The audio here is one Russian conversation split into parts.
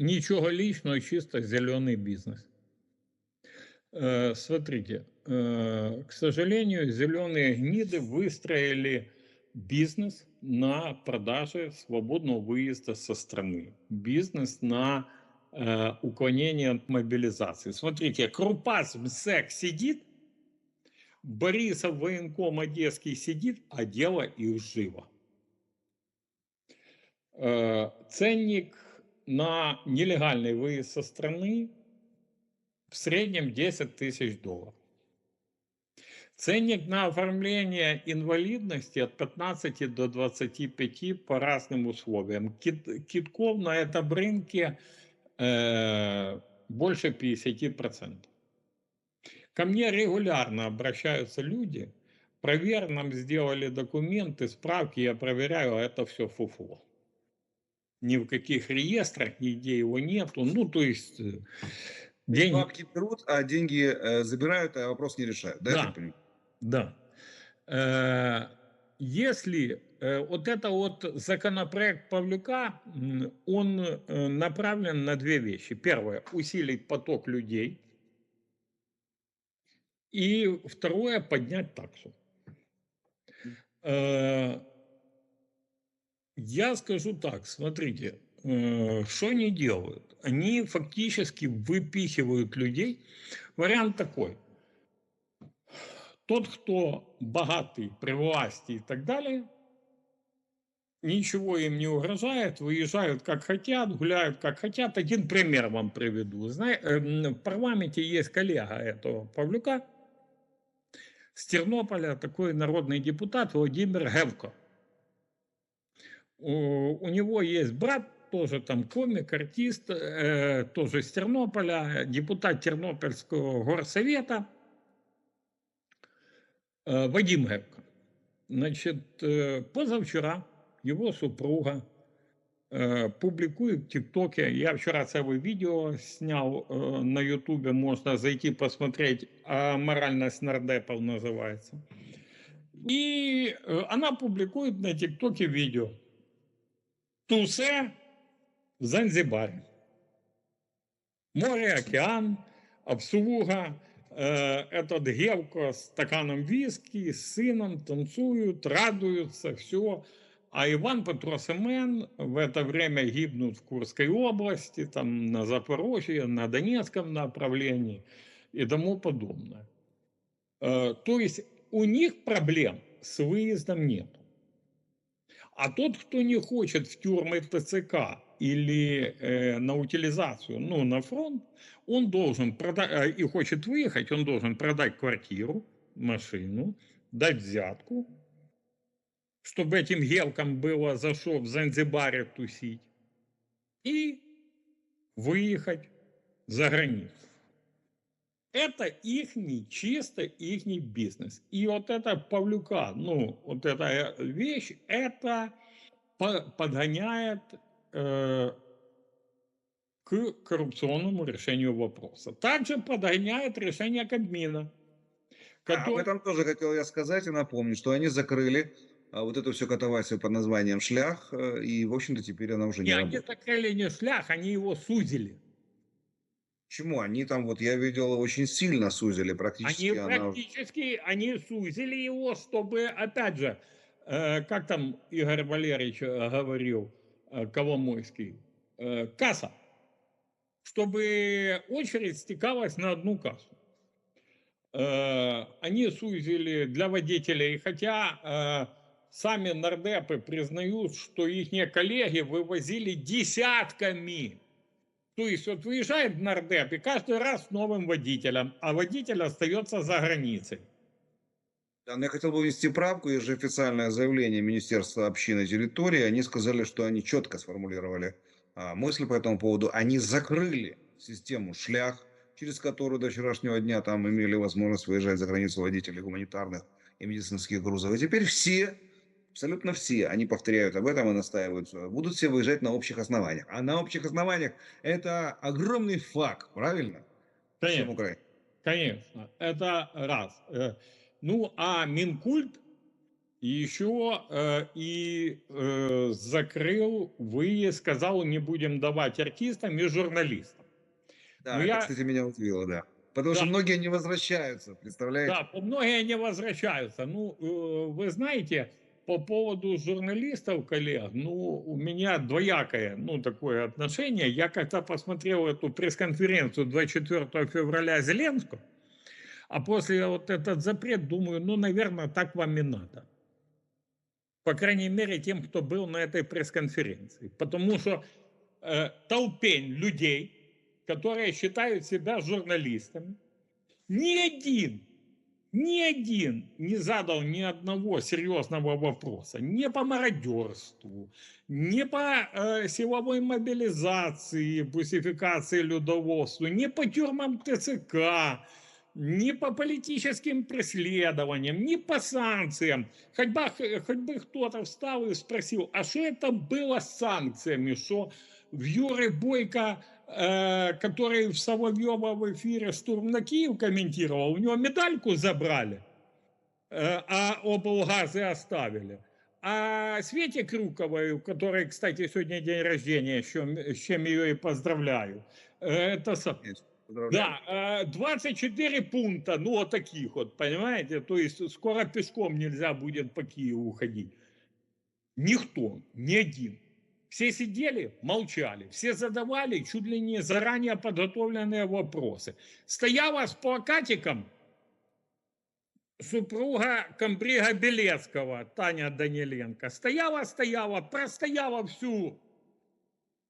Ничего личного, чисто зеленый бизнес. Э, смотрите, э, к сожалению, зеленые гниды выстроили бизнес на продаже свободного выезда со страны, бизнес на э, уклонение от мобилизации. Смотрите, Крупас МСЭК сидит, Борисов военком Одесский сидит, а дело их живо. Э, ценник на нелегальный выезд со страны в среднем 10 тысяч долларов. Ценник на оформление инвалидности от 15 до 25 по разным условиям. Кит, китков на этом рынке э, больше 50%. Ко мне регулярно обращаются люди, проверь, нам сделали документы, справки, я проверяю, а это все фуфло. Ни в каких реестрах, нигде его нету. Ну, то есть... э, Деньги... Бабки берут, а деньги э, забирают, а вопрос не решают. Да, да. да. Э, если э, вот это вот законопроект Павлюка, он э, направлен на две вещи. Первое, усилить поток людей. И второе, поднять таксу. Э, я скажу так, смотрите, э, что они делают? Они фактически выпихивают людей. Вариант такой. Тот, кто богатый, при власти и так далее, ничего им не угрожает, выезжают как хотят, гуляют как хотят. Один пример вам приведу. Знаете, э, в парламенте есть коллега этого Павлюка с Тернополя, такой народный депутат Владимир Гевко у него есть брат, тоже там комик, артист, э, тоже с Тернополя, депутат Тернопольского горсовета, э, Вадим Гевко. Значит, э, позавчера его супруга э, публикует в ТикТоке, я вчера целое видео снял э, на Ютубе, можно зайти посмотреть, а «Моральность нардепов» называется. И э, она публикует на ТикТоке видео – Тусе в Занзибарі. Море, океан, обслуга, э, этот Гевко с стаканом виски, с сыном танцуют, радуются, все. А Иван Петросемен в это время гибнут в Курской области, там на Запорожье, на Донецком направлении и тому подобное. Э, то есть у них проблем с выездом нет. А тот, кто не хочет в тюрьмы ТЦК или э, на утилизацию, ну, на фронт, он должен продать, э, и хочет выехать, он должен продать квартиру, машину, дать взятку, чтобы этим гелкам было за что в Занзибаре тусить, и выехать за границу. Это их чисто их бизнес. И вот это Павлюка, ну, вот эта вещь, это подгоняет э, к коррупционному решению вопроса. Также подгоняет решение Кабмина. Который... А, об этом тоже хотел я сказать и напомнить, что они закрыли а, вот эту всю катавасию под названием «Шлях», э, и, в общем-то, теперь она уже не, не работает. они закрыли не «Шлях», они его сузили. Почему? Они там, вот я видел, очень сильно сузили практически. Они она... практически, они сузили его, чтобы, опять же, э, как там Игорь Валерьевич э, говорил, э, Коломойский, э, касса, чтобы очередь стекалась на одну кассу. Э, они сузили для водителей, хотя э, сами нардепы признают, что их коллеги вывозили десятками то есть вот выезжает в нардеп и каждый раз с новым водителем, а водитель остается за границей. Да, но я хотел бы внести правку, есть же официальное заявление Министерства общины территории, они сказали, что они четко сформулировали а, мысль по этому поводу, они закрыли систему шлях, через которую до вчерашнего дня там имели возможность выезжать за границу водители гуманитарных и медицинских грузов. И теперь все Абсолютно все, они повторяют об этом и настаивают, будут все выезжать на общих основаниях. А на общих основаниях это огромный факт, правильно? Конечно, конечно, это раз. Э, ну, а Минкульт еще э, и э, закрыл выезд, сказал, не будем давать артистам и журналистам. Да, Ну, это, я- кстати, меня удивило, да. Потому Да. что многие не возвращаются, представляете? Да, многие не возвращаются. Ну, э, вы знаете, по поводу журналистов, коллег, ну, у меня двоякое, ну, такое отношение. Я как-то посмотрел эту пресс-конференцию 24 февраля Зеленского, а после вот этот запрет, думаю, ну, наверное, так вам и надо. По крайней мере, тем, кто был на этой пресс-конференции. Потому что э, толпень людей, которые считают себя журналистами, ни один, ни один не задал ни одного серьезного вопроса. Не по мародерству, не по э, силовой мобилизации, бусификации людоводству, не по тюрьмам ТЦК, не по политическим преследованиям, не по санкциям. Хоть бы, хоть бы кто-то встал и спросил, а что это было с санкциями, что в Юры Бойко, который в Соловьева в эфире «Штурм на Киев» комментировал, у него медальку забрали, э, а облгазы оставили. А Свете Крюковой, у которой, кстати, сегодня день рождения, с чем, ее и поздравляю, э, это да, э, 24 пункта, ну вот таких вот, понимаете, то есть скоро пешком нельзя будет по Киеву ходить. Никто, ни один. Все сидели, молчали, все задавали чуть ли не заранее подготовленные вопросы. Стояла с плакатиком супруга комбрига Белецкого, Таня Даниленко. Стояла, стояла, простояла всю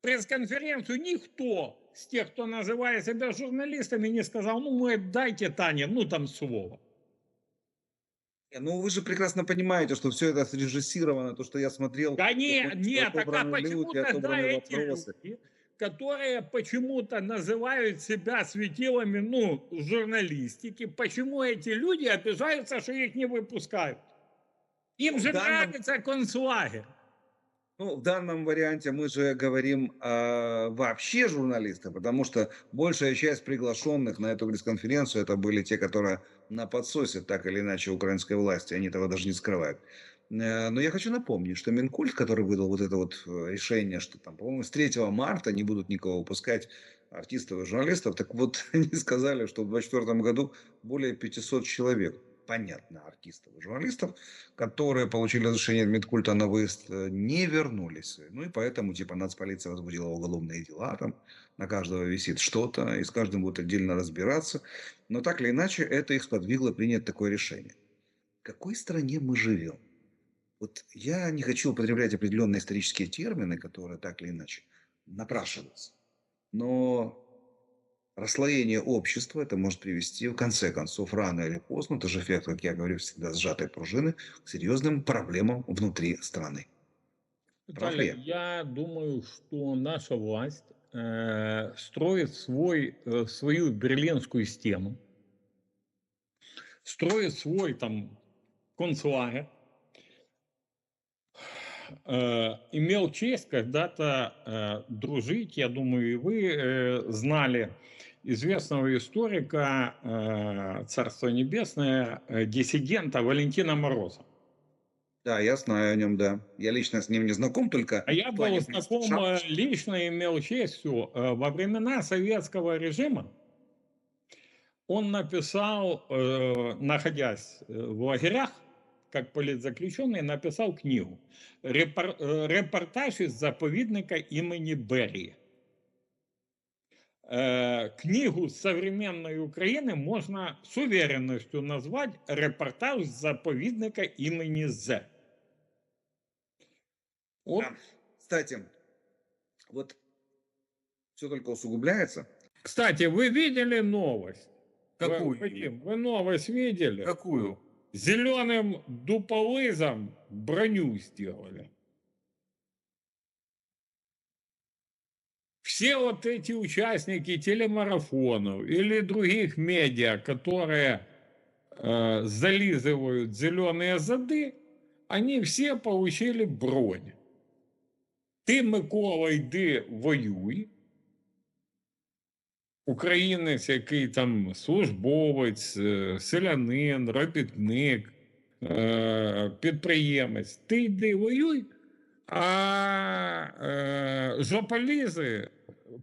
пресс-конференцию. Никто с тех, кто называет себя журналистами, не сказал, ну, мы дайте Тане, ну, там слово. Не, Ну, вы же прекрасно понимаете, что все это срежиссировано, то, что я смотрел. Да нет, нет, так а почему люди, тогда эти вопросы. люди, которые почему-то называют себя светилами, ну, журналистики, почему эти люди обижаются, что их не выпускают? Им В же данном- нравится концлагерь. Ну, в данном варианте мы же говорим а, вообще журналисты, потому что большая часть приглашенных на эту пресс-конференцию это были те, которые на подсосе так или иначе украинской власти, они этого даже не скрывают. Э, Но я хочу напомнить, что Минкульт, который выдал вот это вот э, решение, что там, по-моему, с 3 марта не будут никого выпускать артистов и журналистов, так вот они сказали, что в 2024 году более 500 человек, понятно, артистов и журналистов, которые получили разрешение от Минкульта на выезд, э, не вернулись. Ну и поэтому, типа, нацполиция возбудила уголовные дела, там на каждого висит что-то, и с каждым будут отдельно разбираться. Но так или иначе, это их сподвигло принять такое решение. В какой стране мы живем? Вот я не хочу употреблять определенные исторические термины, которые так или иначе напрашиваются. Но расслоение общества это может привести, в конце концов, рано или поздно, тоже эффект, как я говорю, всегда сжатой пружины, к серьезным проблемам внутри страны. Виталий, я думаю, что наша власть э, строит свой, э, свою берлинскую стену, строит свой там концлагерь, имел честь когда-то э, дружить, я думаю, и вы э, знали известного историка, э, Царство Небесное, э, диссидента Валентина Мороза. Да, я знаю о нем, да. Я лично с ним не знаком, только... А я был знаком э, лично, имел честь все. Во времена советского режима он написал, э, находясь э, в лагерях, как политзаключенный, написал книгу «Репор- э, «Репортаж из заповедника имени Берии». Э, Книгу современной Украины можно с уверенностью назвать «Репортаж из заповедника имени З». Вот Да. Кстати, вот все только усугубляется. Кстати, вы видели новость? Какую? Вы, вы новость видели? Какую? Зеленым дуполызом броню сделали. Все вот эти участники телемарафонов или других медиа, которые э, зализывают зеленые зады, они все получили бронь. Ти, Микола, йди воюй. Українець, який там службовець, е, селянин, робітник, е, підприємець, ти йди воюй, а е, жополізи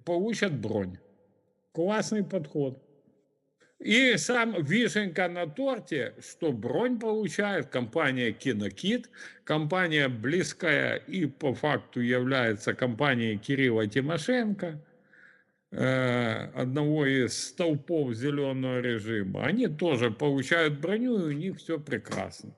получат бронь. Классный подход. И сам вишенка на торте, что бронь получает компания Кинокит, компания близкая и по факту является компанией Кирилла Тимошенко, одного из столпов зеленого режима. Они тоже получают броню, и у них все прекрасно.